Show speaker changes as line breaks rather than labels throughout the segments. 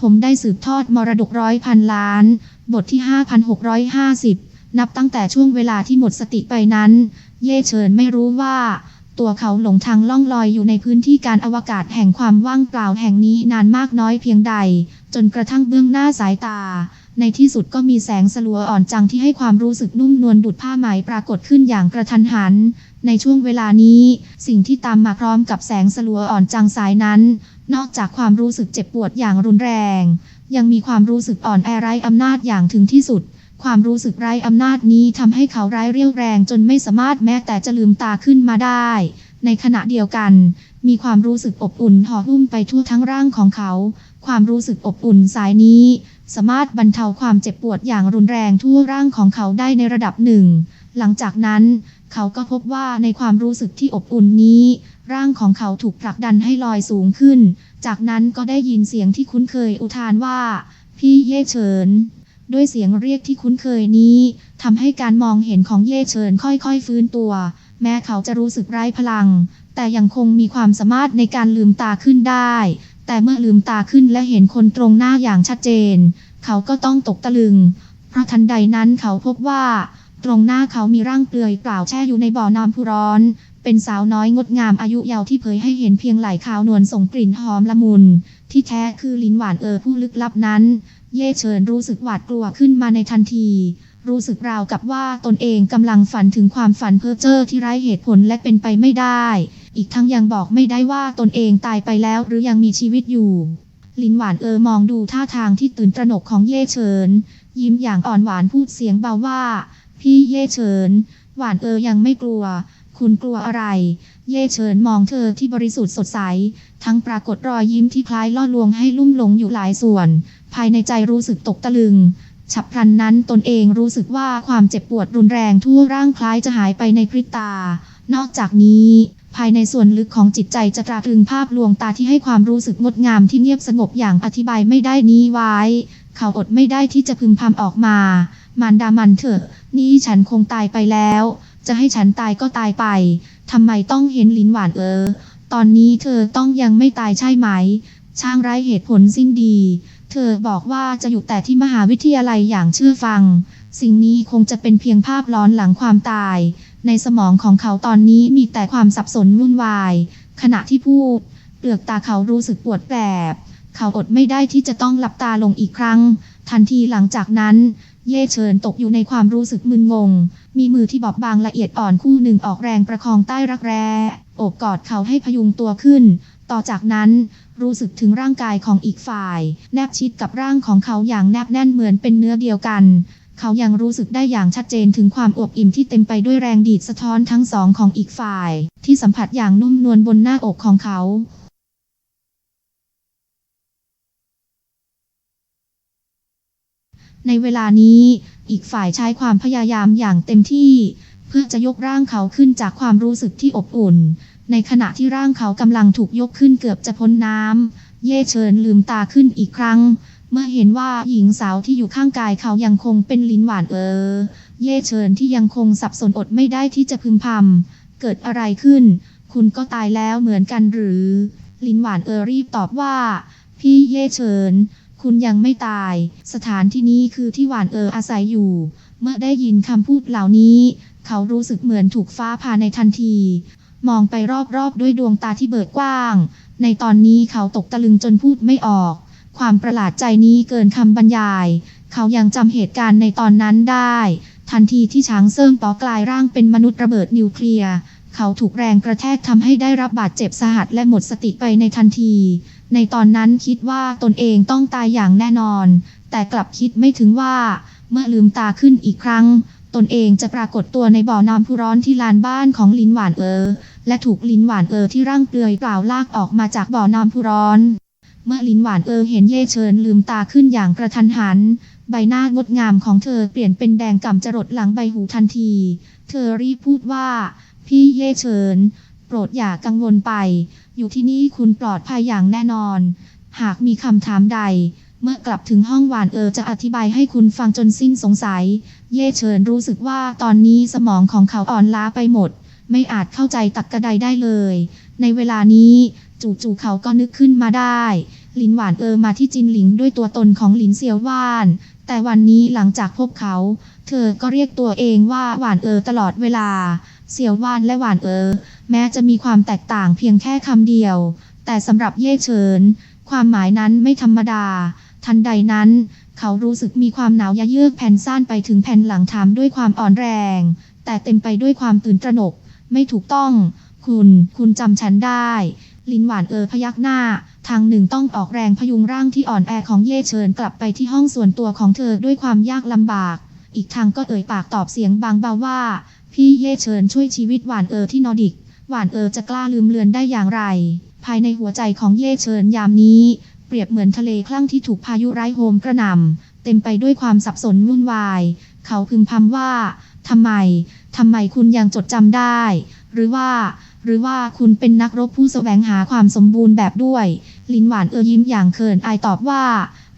ผมได้สืบทอดมรดกร้อยพันล้าน บทที่ 5650 นับตั้งแต่ช่วงเวลาที่หมดสติไปนั้น เย่เฉินไม่รู้ว่า ตัวเขาหลงทางล่องลอยอยู่ในพื้นที่การอวกาศแห่งความว่างเปล่าแห่งนี้นานมากน้อยเพียงใด จนกระทั่งเบื้องหน้าสายตา ในที่สุดก็มีแสงสลัวอ่อนจังที่ให้ความรู้สึกนุ่มนวลดุดผ้าไหมปรากฏขึ้นอย่างกระทันหัน ในช่วงเวลานี้ สิ่งที่ตามมาพร้อมกับแสงสลัวอ่อนจังสายนั้น นอกจากความรู้สึกเจ็บปวดอย่างรุนแรง ยังมีความรู้สึกอ่อนแอไร้อำนาจอย่างถึงที่สุด ความรู้สึกไร้อำนาจนี้ทำให้เขาไร้เรี่ยวแรงจนไม่สามารถแม้แต่จะลืมตาขึ้นมาได้ ในขณะเดียวกัน มีความรู้สึกอบอุ่นห่อหุ้มไปทั่วทั้งร่างของเขา ความรู้สึกอบอุ่นสายนี้ สามารถบรรเทาความเจ็บปวดอย่างรุนแรงทั่วร่างของเขาได้ในระดับหนึ่ง หลังจากนั้น เขาก็พบว่าในความรู้สึกที่อบอุ่นนี้ ร่างของเขาถูกผลักดันให้ลอยสูงขึ้น จากนั้นก็ได้ยินเสียงที่คุ้นเคยอุทานว่า พี่เย่เฉิน ด้วยเสียงเรียกที่คุ้นเคยนี้ทำให้การมองเห็นของเย่เฉินค่อยๆฟื้นตัว แม้เขาจะรู้สึกไร้พลัง แต่ยังคงมีความสามารถในการลืมตาขึ้นได้ แต่เมื่อลืมตาขึ้นและเห็นคนตรงหน้าอย่างชัดเจน เขาก็ต้องตกตะลึง เพราะทันใดนั้นเขาพบว่า ตรงหน้าเขามีร่างเปลือยเปล่าแช่อยู่ในบ่อน้ำพุร้อน เป็นสาวน้อยงดงามอายุเยาว์ที่เผยให้เห็นเพียงไหล่ขาวนวลส่งกลิ่นหอมละมุน ที่แท้คือลิ้นหวานเออผู้ลึกลับนั้น เย่เฉินรู้สึกหวาดกลัวขึ้นมาในทันที รู้สึกราวกับว่าตนเองกำลังฝันถึงความฝันเพ้อเจ้อที่ไร้เหตุผลและเป็นไปไม่ได้ อีกทั้งยังบอกไม่ได้ว่าตนเองตายไปแล้วหรือยังมีชีวิตอยู่ ลินหวานเออมองดูท่าทางที่ตื่นตระหนกของเย่เฉิน ยิ้มอย่างอ่อนหวานพูดเสียงเบาว่า พี่เย่เฉิน หวานเออยังไม่กลัว คุณกลัวอะไร เย่เฉินมองเธอที่บริสุทธิ์สดใส ทั้งปรากฏรอยยิ้มที่คล้ายล่อลวงให้ลุ่มหลงอยู่หลายส่วน ภายในใจรู้สึกตกตะลึง ฉับพลันนั้นตนเองรู้สึกว่าความเจ็บปวดรุนแรงทั่วร่างคล้ายจะหายไปในพริบตา นอกจากนี้ภายในส่วนลึกของจิตใจจะตราตรึงภาพลวงตาที่ให้ความรู้สึกงดงามที่เงียบสงบอย่างอธิบายไม่ได้นี้ไว้ เขาอดไม่ได้ที่จะพึมพำออกมา มารดามันเถอะ นี่ฉันคงตายไปแล้ว จะให้ฉันตายก็ตายไป ทำไมต้องเห็นลิ้นหวานเออ ตอนนี้เธอต้องยังไม่ตายใช่ไหม ช่างไร้เหตุผลสิ้นดี เธอบอกว่าจะอยู่แต่ที่มหาวิทยาลัยอย่างเชื่อฟัง สิ่งนี้คงจะเป็นเพียงภาพล้อนหลังความตาย ในสมองของเขาตอนนี้มีแต่ความสับสนวุ่นวาย ขณะที่พูด เปลือกตาเขารู้สึกปวดแสบเขาอดไม่ได้ที่จะต้องหลับตาลงอีกครั้ง ทันทีหลังจากนั้น เย่เฉินตกอยู่ในความรู้สึกมึนงง มีมือที่บอบบางละเอียดอ่อนคู่หนึ่งออกแรงประคองใต้รักแร้โอบกอดเขาให้พยุงตัวขึ้น ต่อจากนั้นรู้สึกถึงร่างกายของอีกฝ่าย แนบชิดกับร่างของเขาอย่างแนบแน่นเหมือนเป็นเนื้อเดียวกัน เขายังรู้สึกได้อย่างชัดเจนถึงความอบอิ่มที่เต็มไปด้วยแรงดีดสะท้อนทั้งสองของอีกฝ่าย ที่สัมผัสอย่างนุ่มนวลบนหน้าอกของเขา ในเวลานี้ อีกฝ่ายใช้ความพยายามอย่างเต็มที่ เพื่อจะยกร่างเขาขึ้นจากความรู้สึกที่อบอุ่น ในขณะที่ร่างเขากำลังถูกยกขึ้นเกือบจะพ้นน้ำ เย่เฉินลืมตาขึ้นอีกครั้ง เมื่อเห็นว่าหญิงสาวที่อยู่ข้างกายเขายังคงเป็นลิ้นหวานเออ เย่เฉินที่ยังคงสับสนอดไม่ได้ที่จะพึมพำ เกิดอะไรขึ้น คุณก็ตายแล้วเหมือนกันหรือ ลินหวานเออรีบตอบว่า พี่เย่เฉิน คุณยังไม่ตาย สถานที่นี้คือที่หวานเอออาศัยอยู่ เมื่อได้ยินคำพูดเหล่านี้ เขารู้สึกเหมือนถูกฟ้าผ่าในทันที มองไปรอบๆด้วยดวงตาที่เบิกกว้าง ในตอนนี้เขาตกตะลึงจนพูดไม่ออก ความประหลาดใจนี้เกินคำบรรยาย เขายังจำเหตุการณ์ในตอนนั้นได้ ทันทีที่ช้างเซิ่งปอกลายร่างเป็นมนุษย์ระเบิดนิวเคลียร์เขาถูกแรงกระแทกทำให้ได้รับบาดเจ็บสาหัสและหมดสติไปในทันที ในตอนนั้นคิดว่าตนเองต้องตายอย่างแน่นอน แต่กลับคิดไม่ถึงว่า เมื่อลืมตาขึ้นอีกครั้ง ตนเองจะปรากฏตัวในบ่อน้ำพุร้อนที่ลานบ้านของลินหวานเออ และถูกลินหวานเออที่ร่างเปลือยเปล่าลากออกมาจากบ่อน้ำพุร้อน เมื่อลินหวานเออเห็นเย่เชิญลืมตาขึ้นอย่างกระทันหัน ใบหน้างดงามของเธอเปลี่ยนเป็นแดงก่ำจรดหลังใบหูทันที เธอรีบพูดว่า พี่เย่เชิญ รดอย่ากังวลไป อยู่ที่นี่คุณปลอดภัยอย่างแน่นอน หากมีคำถามใด เมื่อกลับถึงห้องหวานเออจะอธิบายให้คุณฟังจนสิ้นสงสัย เย่เฉินรู้สึกว่าตอนนี้สมองของเขาอ่อนล้าไปหมด ไม่อาจเข้าใจตักกระไดได้เลย ในเวลานี้จู่ๆเขาก็นึกขึ้นมาได้ลินหวานเออมาที่จินหลิงด้วยตัวตนของหลินเซียวว่าน แต่วันนี้หลังจากพบเขา เธอก็เรียกตัวเองว่าหวานเออตลอดเวลา เซียวว่านและหวานเออ แม้จะมีความแตกต่างเพียงแค่คำเดียว แต่สำหรับเย่เฉิน ความหมายนั้นไม่ธรรมดา ทันใดนั้น เขารู้สึกมีความหนาวยะเยือกแผ่นซ่านไปถึงแผ่นหลังถามด้วยความอ่อนแรง แต่เต็มไปด้วยความตื่นตระหนก ไม่ถูกต้อง คุณ คุณจำฉันได้ ลินหวานเออพยักหน้า ทางหนึ่งต้องออกแรงพยุงร่างที่อ่อนแอของเย่เฉินกลับไปที่ห้องส่วนตัวของเธอด้วยความยากลำบาก อีกทางก็เอ่ยปากตอบเสียงบางเบาว่า พี่เย่เฉินช่วยชีวิตหวานเออที่นอร์ดิก หวานเออจะกล้าลืมเลือนได้อย่างไร ภายในหัวใจของเย่เฉินยามนี้ เปรียบเหมือนทะเลคลั่งที่ถูกพายุไร้โฮมกระหน่ำเต็มไปด้วยความสับสนวุ่นวาย เขาพึมพำว่าทำไมทำไมคุณยังจดจำได้ หรือว่า หรือว่าคุณเป็นนักรบผู้แสวงหาความสมบูรณ์แบบด้วย ลินหวานเออยิ้มอย่างเขินอายตอบว่า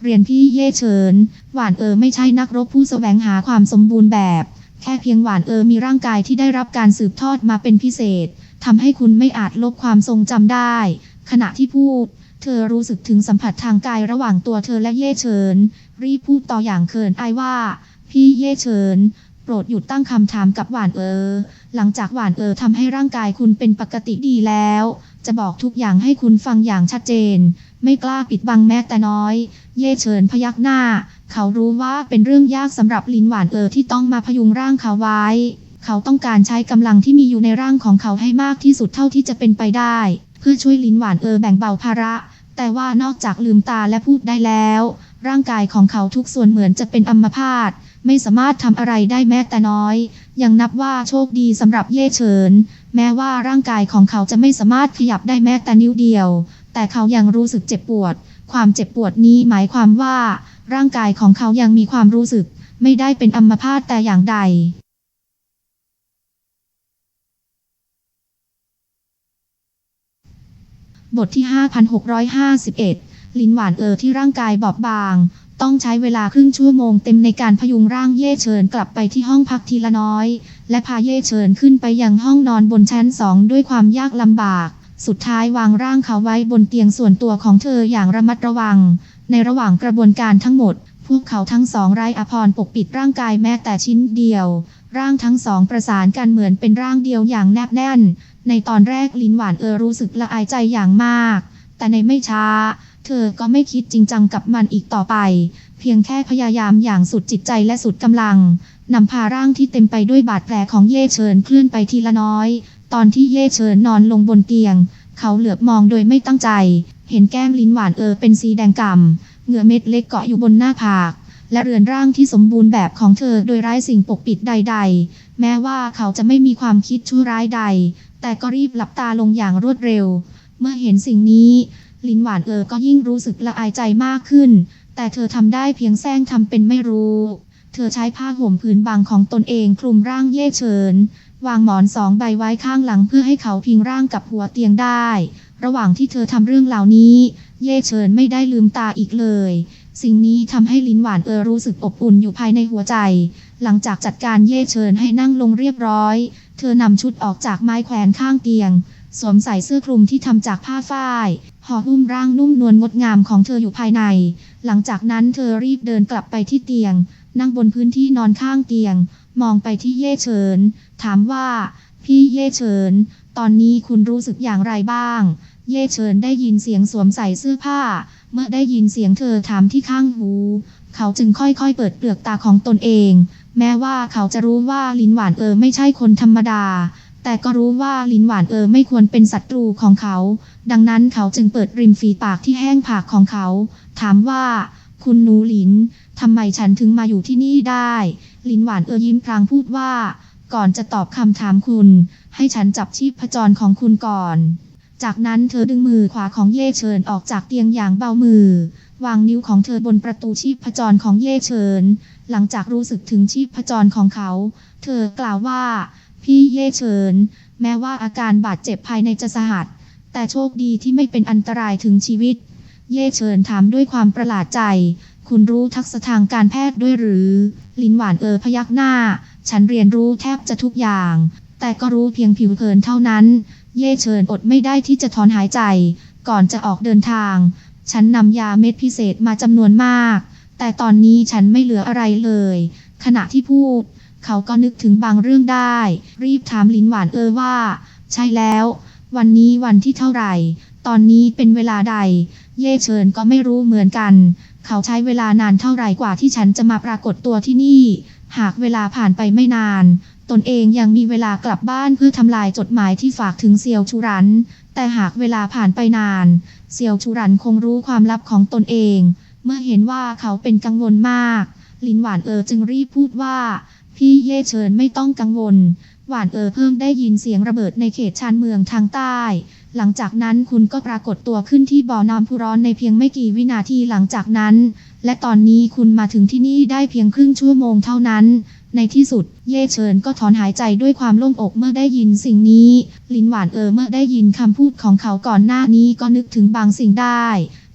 เรียนพี่เย่เฉิน หวานเออไม่ใช่นักรบผู้แสวงหาความสมบูรณ์แบบ แค่เพียงหวานเออมีร่างกายที่ได้รับการสืบทอดมาเป็นพิเศษ ทำให้คุณไม่อาจลบความทรงจำได้ ขณะที่พูด เธอรู้สึกถึงสัมผัสทางกายระหว่างตัวเธอและเย่เฉิน รีพูดต่ออย่างเขินอายว่า พี่เย่เฉิน โปรดหยุดตั้งคำถามกับหวานเออ หลังจากหวานเออทำให้ร่างกายคุณเป็นปกติดีแล้ว จะบอกทุกอย่างให้คุณฟังอย่างชัดเจน ไม่กล้าปิดบังแม้แต่น้อย เย่เฉินพยักหน้า เขารู้ว่าเป็นเรื่องยากสำหรับลินหวานเออที่ต้องมาพยุงร่างเขาไว้ เขาต้องการใช้กำลังที่มีอยู่ในร่างของเขาให้มากที่สุดเท่าที่จะเป็นไปได้ เพื่อช่วยลินหวานเออแบ่งเบาภาระ แต่ว่านอกจากลืมตาและพูดได้แล้ว ร่างกายของเขาทุกส่วนเหมือนจะเป็นอัมพาตไม่สามารถทำอะไรได้แม้แต่น้อย ยังนับว่าโชคดีสำหรับเย่เฉิน แม้ว่าร่างกายของเขาจะไม่สามารถขยับได้แม้แต่นิ้วเดียว แต่เขายังรู้สึกเจ็บปวด ความเจ็บปวดนี้หมายความว่า ร่างกายของเขายังมีความรู้สึก ไม่ได้เป็นอัมพาตแต่อย่างใด บทที่ 5651 ลิ้นหวานเออที่ร่างกายบอบบาง ต้องใช้เวลาครึ่งชั่วโมงเต็มในการพยุงร่างเย่เฉินกลับไปที่ห้องพักทีละน้อย และพาเย่เฉินขึ้นไปยังห้องนอนบนชั้นสองด้วยความยากลำบาก สุดท้ายวางร่างเขาไว้บนเตียงส่วนตัวของเธออย่างระมัดระวัง ในระหว่างกระบวนการทั้งหมด พวกเขาทั้งสองไร้อภรปกปิดร่างกายแม้แต่ชิ้นเดียว ร่างทั้งสองประสานกันเหมือนเป็นร่างเดียวอย่างแนบแน่น ในตอนแรกลินหวานเออรู้สึกละอายใจอย่างมาก แต่ในไม่ช้า เธอก็ไม่คิดจริงจังกับมันอีกต่อไป เพียงแค่พยายามอย่างสุดจิตใจและสุดกำลังนำพาร่างที่เต็มไปด้วยบาดแผลของเย่เฉินเคลื่อนไปทีละน้อย ตอนที่เย่เฉินนอนลงบนเตียง เขาเหลือบมองโดยไม่ตั้งใจ เห็นแก้มลิ้นหวานเออเป็นสีแดงก่ำเหงื่อเม็ดเล็กเกาะอยู่บนหน้าผาก และเรือนร่างที่สมบูรณ์แบบของเธอโดยไร้สิ่งปกปิดใด ๆ แม้ว่าเขาจะไม่มีความคิดชั่วร้ายใด แต่ก็รีบหลับตาลงอย่างรวดเร็ว เมื่อเห็นสิ่งนี้ ลินหวานเออก็ยิ่งรู้สึกละอายใจมากขึ้น แต่เธอทำได้เพียงแซงทำเป็นไม่รู้ เธอใช้ผ้าห่มผืนบางของตนเองคลุมร่างเย่เฉิน วางหมอนสองใบไว้ข้างหลังเพื่อให้เขาพิงร่างกับหัวเตียงได้ ระหว่างที่เธอทำเรื่องเหล่านี้ เย่เฉินไม่ได้ลืมตาอีกเลย สิ่งนี้ทำให้ลินหวานเออรู้สึกอบอุ่นอยู่ภายในหัวใจ หลังจากจัดการเย่เฉินให้นั่งลงเรียบร้อย เธอนำชุดออกจากไม้แขวนข้างเตียง สวมใส่เสื้อคลุมที่ทำจากผ้าฝ้ายห่อหุ้มร่างนุ่มนวลงดงามของเธออยู่ภายใน หลังจากนั้นเธอรีบเดินกลับไปที่เตียง นั่งบนพื้นที่นอนข้างเตียง มองไปที่เย่เฉิน ถามว่า พี่เย่เฉิน ตอนนี้คุณรู้สึกอย่างไรบ้าง เย่เฉินได้ยินเสียงสวมใส่เสื้อผ้า เมื่อได้ยินเสียงเธอถามที่ข้างหู เขาจึงค่อยๆเปิดเปลือกตาของตนเอง แม้ว่าเขาจะรู้ว่าลินหวานเออไม่ใช่คนธรรมดา แต่ก็รู้ว่าลินหวานเออไม่ควรเป็นศัตรูของเขา ดังนั้นเขาจึงเปิดริมฝีปากที่แห้งผากของเขา ถามว่า คุณหนูหลินทำไมฉันถึงมาอยู่ที่นี่ได้ ลินหวานเออยิ้มพลางพูดว่า ก่อนจะตอบคำถามคุณ ให้ฉันจับชีพจรของคุณก่อนจากนั้นเธอดึงมือขวาของเย่เฉินออกจากเตียงอย่างเบามือ วางนิ้วของเธอบนประตูชีพจรของเย่เฉิน หลังจากรู้สึกถึงชีพจรของเขา เธอกล่าวว่า พี่เย่เฉิน แม้ว่าอาการบาดเจ็บภายในจะสาหัส แต่โชคดีที่ไม่เป็นอันตรายถึงชีวิต เย่เฉินถามด้วยความประหลาดใจ คุณรู้ทักษะทางการแพทย์ด้วยหรือ ลินหวานเออพยักหน้า ฉันเรียนรู้แทบจะทุกอย่าง แต่ก็รู้เพียงผิวเผินเท่านั้น เย่เฉินอดไม่ได้ที่จะถอนหายใจ ก่อนจะออกเดินทาง ฉันนำยาเม็ดพิเศษมาจำนวนมาก แต่ตอนนี้ฉันไม่เหลืออะไรเลย ขณะที่พูด เขาก็นึกถึงบางเรื่องได้ รีบถามลินหวานเออว่า ใช่แล้ว วันนี้วันที่เท่าไหร่ ตอนนี้เป็นเวลาใด เย่เฉินก็ไม่รู้เหมือนกัน เขาใช้เวลานานเท่าไหร่กว่าที่ฉันจะมาปรากฏตัวที่นี่ หากเวลาผ่านไปไม่นาน ตนเองยังมีเวลากลับบ้านเพื่อทำลายจดหมายที่ฝากถึงเซียวชูรัน แต่หากเวลาผ่านไปนาน เซียวชูรันคงรู้ความลับของตนเอง เมื่อเห็นว่าเขาเป็นกังวลมาก ลินหวานเออจึงรีบพูดว่า พี่เย่เฉินไม่ต้องกังวล หวานเออเพิ่งได้ยินเสียงระเบิดในเขตชานเมืองทางใต้ หลังจากนั้นคุณก็ปรากฏตัวขึ้นที่บ่อน้ำพุร้อนในเพียงไม่กี่วินาทีหลังจากนั้น และตอนนี้คุณมาถึงที่นี่ได้เพียงครึ่งชั่วโมงเท่านั้นในที่สุด เย่เฉินก็ถอนหายใจด้วยความโล่งอกเมื่อได้ยินสิ่งนี้ ลินหวานเออเมื่อได้ยินคำพูดของเขาก่อนหน้านี้ก็นึกถึงบางสิ่งได้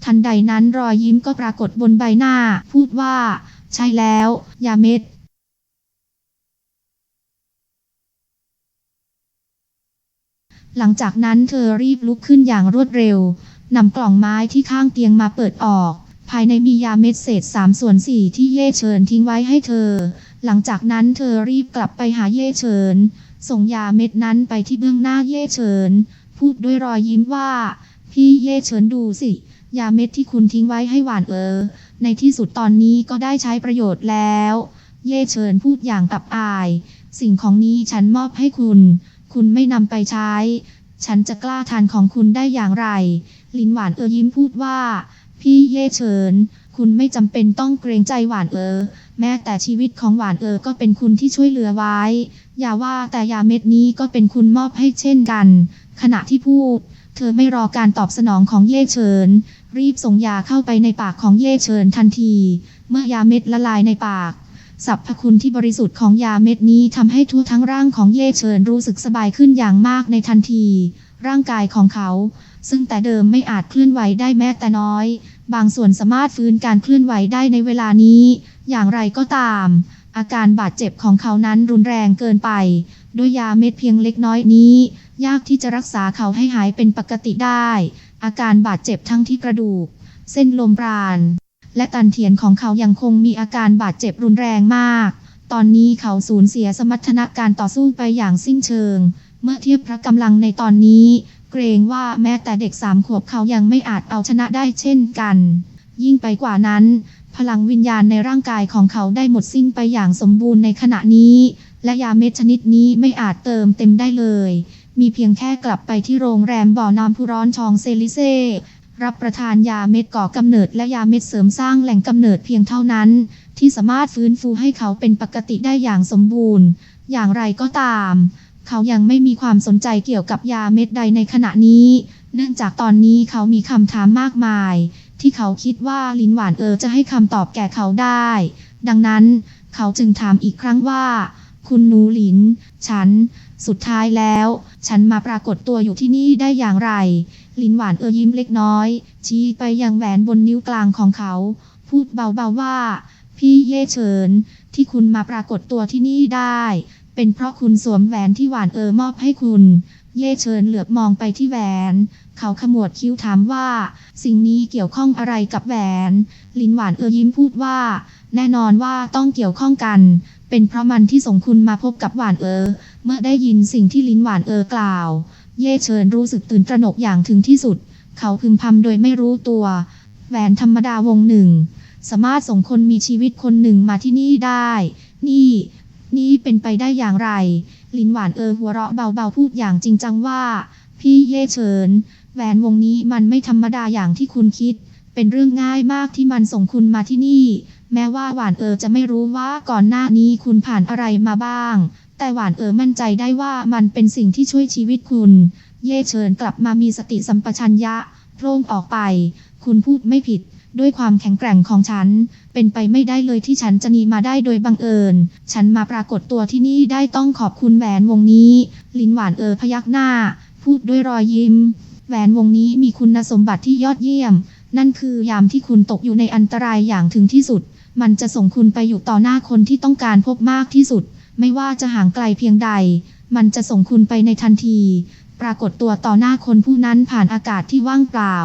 ทันใดนั้นรอยยิ้มก็ปรากฏบนใบหน้า พูดว่า ใช่แล้ว ยาเม็ดหลังจากนั้นเธอรีบลุกขึ้นอย่างรวดเร็วนำกล่องไม้ที่ข้างเตียงมาเปิดออก ภายในมียาเม็ดเศษสามส่วนสี่ที่เย่เฉินทิ้งไว้ให้เธอ หลังจากนั้นเธอรีบกลับไปหาเย่เฉิน ส่งยาเม็ดนั้นไปที่เบื้องหน้าเย่เฉิน พูดด้วยรอยยิ้มว่า พี่เย่เฉินดูสิ ยาเม็ดที่คุณทิ้งไว้ให้หวานเออ ในที่สุดตอนนี้ก็ได้ใช้ประโยชน์แล้ว เย่เฉินพูดอย่างตับอาย สิ่งของนี้ฉันมอบให้คุณ คุณไม่นำไปใช้ ฉันจะกล้าทานของคุณได้อย่างไร ลินหวานเออยิ้มพูดว่า พี่เย่เฉินคุณไม่จำเป็นต้องเกรงใจหวานเออ แม้แต่ชีวิตของหวานเออก็เป็นคุณที่ช่วยเหลือไว้ อย่าว่าแต่ยาเม็ดนี้ก็เป็นคุณมอบให้เช่นกัน ขณะที่พูดเธอไม่รอการตอบสนองของเย่เฉิน รีบส่งยาเข้าไปในปากของเย่เฉินทันที เมื่อยาเม็ดละลายในปากสรรพคุณที่บริสุทธิ์ของยาเม็ดนี้ทำให้ทั่วทั้งร่างของเย่เฉินรู้สึกสบายขึ้นอย่างมากในทันที ร่างกายของเขา ซึ่งแต่เดิมไม่อาจเคลื่อนไหวได้แม้แต่น้อย บางส่วนสามารถฟื้นการเคลื่อนไหวได้ในเวลานี้ อย่างไรก็ตาม อาการบาดเจ็บของเขานั้นรุนแรงเกินไป ด้วยยาเม็ดเพียงเล็กน้อยนี้ ยากที่จะรักษาเขาให้หายเป็นปกติได้ อาการบาดเจ็บทั้งที่กระดูก เส้นลมปราณ และตันเทียนของเขายังคงมีอาการบาดเจ็บรุนแรงมาก ตอนนี้เขาสูญเสียสมรรถนะการต่อสู้ไปอย่างสิ้นเชิง เมื่อเทียบพระกำลังในตอนนี้ เกรงว่าแม้แต่เด็กสามขวบเขายังไม่อาจเอาชนะได้เช่นกัน ยิ่งไปกว่านั้น พลังวิญญาณในร่างกายของเขาได้หมดสิ้นไปอย่างสมบูรณ์ในขณะนี้ และยาเม็ดชนิดนี้ไม่อาจเติมเต็มได้เลย มีเพียงแค่กลับไปที่โรงแรมบ่อน้ำพุร้อนชองเซลิเซ รับประทานยาเม็ดก่อกำเนิดและยาเม็ดเสริมสร้างแหล่งกำเนิดเพียงเท่านั้น ที่สามารถฟื้นฟูให้เขาเป็นปกติได้อย่างสมบูรณ์ อย่างไรก็ตาม เขายังไม่มีความสนใจเกี่ยวกับยาเม็ดใดในขณะนี้ เนื่องจากตอนนี้เขามีคำถามมากมาย ที่เขาคิดว่าลินหวานเออจะให้คำตอบแก่เขาได้ ดังนั้นเขาจึงถามอีกครั้งว่า คุณหนูหลิน ฉัน สุดท้ายแล้ว ฉันมาปรากฏตัวอยู่ที่นี่ได้อย่างไร ลินหวานเออยิ้มเล็กน้อย ชี้ไปยังแหวนบนนิ้วกลางของเขา พูดเบาๆว่า พี่เย่เฉิน ที่คุณมาปรากฏตัวที่นี่ได้ เป็นเพราะคุณสวมแหวนที่หวานเออมอบให้คุณ เย่เฉินเหลือบมองไปที่แหวน เขาขมวดคิ้วถามว่า สิ่งนี้เกี่ยวข้องอะไรกับแหวน ลินหวานเออยิ้มพูดว่า แน่นอนว่าต้องเกี่ยวข้องกัน เป็นเพราะมันที่ส่งคุณมาพบกับหวานเออ เมื่อได้ยินสิ่งที่ลินหวานเออกล่าว เย่เฉินรู้สึกตื่นตระหนกอย่างถึงที่สุด เขาพึมพำโดยไม่รู้ตัว แหวนธรรมดาวงหนึ่ง สามารถส่งคนมีชีวิตคนหนึ่งมาที่นี่ได้ นี่ นี่เป็นไปได้อย่างไร ลินหวานเออหัวเราะเบาๆพูดอย่างจริงจังว่า พี่เย่เฉินแหวนวงนี้มันไม่ธรรมดาอย่างที่คุณคิด เป็นเรื่องง่ายมากที่มันส่งคุณมาที่นี่ แม้ว่าหวานเออจะไม่รู้ว่าก่อนหน้านี้คุณผ่านอะไรมาบ้าง แต่หวานเออมั่นใจได้ว่ามันเป็นสิ่งที่ช่วยชีวิตคุณ เย่เฉินกลับมามีสติสัมปชัญญะโพร่งออกไป คุณพูดไม่ผิด ด้วยความแข็งแกร่งของฉัน เป็นไปไม่ได้เลยที่ฉันจะหนีมาได้โดยบังเอิญ ฉันมาปรากฏตัวที่นี่ได้ต้องขอบคุณแหวนวงนี้ ลินหวานเออพยักหน้า พูดด้วยรอยยิ้ม แหวนวงนี้มีคุณสมบัติที่ยอดเยี่ยม นั่นคือยามที่คุณตกอยู่ในอันตรายอย่างถึงที่สุด มันจะส่งคุณไปอยู่ต่อหน้าคนที่ต้องการพบมากที่สุด ไม่ว่าจะห่างไกลเพียงใด มันจะส่งคุณไปในทันที ปรากฏตัวต่อหน้าคนผู้นั้นผ่านอากาศที่ว่างเปล่า